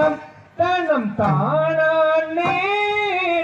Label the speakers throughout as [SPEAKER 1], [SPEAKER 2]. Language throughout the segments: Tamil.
[SPEAKER 1] தனம்
[SPEAKER 2] தனம் தானே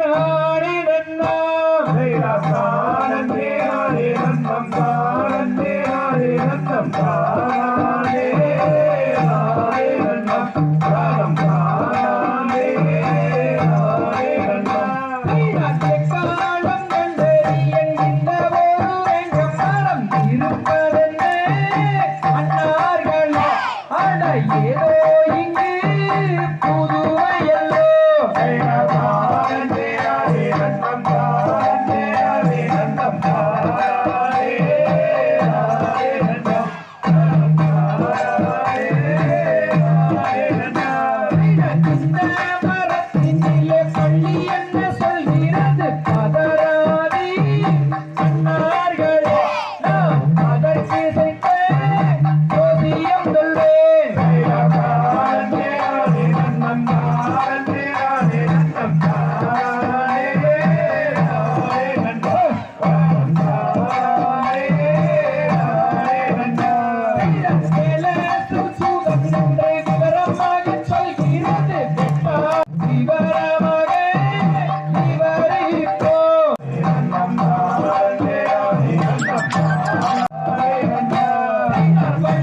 [SPEAKER 2] நானே
[SPEAKER 1] நன்னாரே ராசானே ஆரே
[SPEAKER 2] தானே ஆரே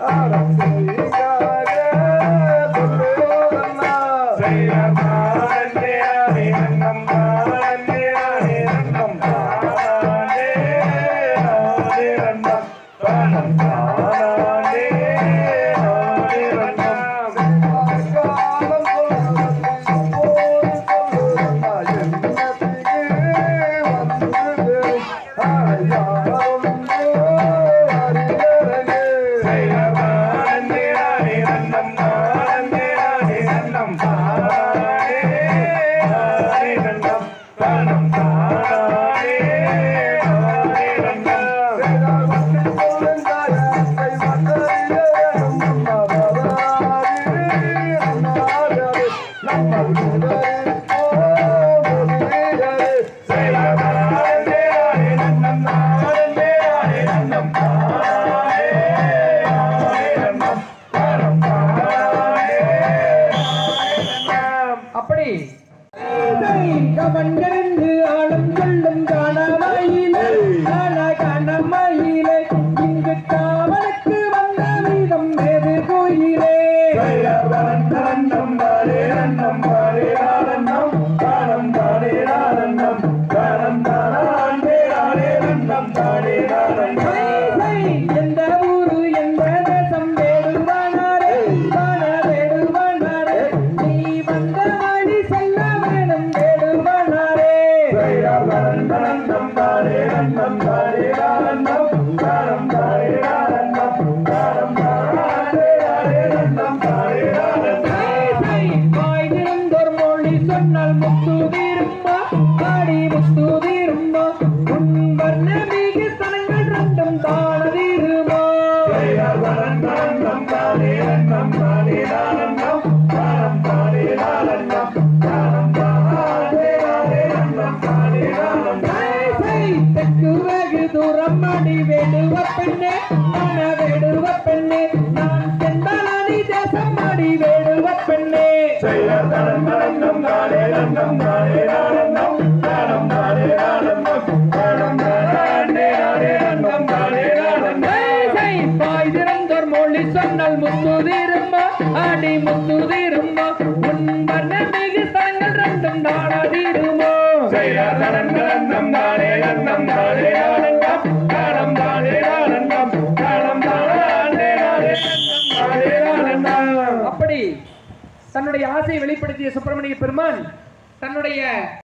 [SPEAKER 2] Ahora sí.
[SPEAKER 1] அப்படி. கமன் கண்டு ஆளும் கொள்ளும் காணாமையிலே காணா காணாமையிலே இங்கு காவலுக்கு வந்த மீதம் மேது கோயிலே
[SPEAKER 2] காணம் தானே ஆனந்தம் and புறமணி வேடுவ பெண்ணே மன வேடுவ பெண்ணே. நான்
[SPEAKER 1] செந்தலானி தேசம்
[SPEAKER 2] மணி
[SPEAKER 1] வேடுவ பெண்ணே. அடி முத்து உன்
[SPEAKER 2] மன மிகு தங்கள் ரெண்டும் நாடாதிருமோ தன்னுடைய ஆசையை வெளிப்படுத்திய சுப்பிரமணிய பெருமான் தன்னுடைய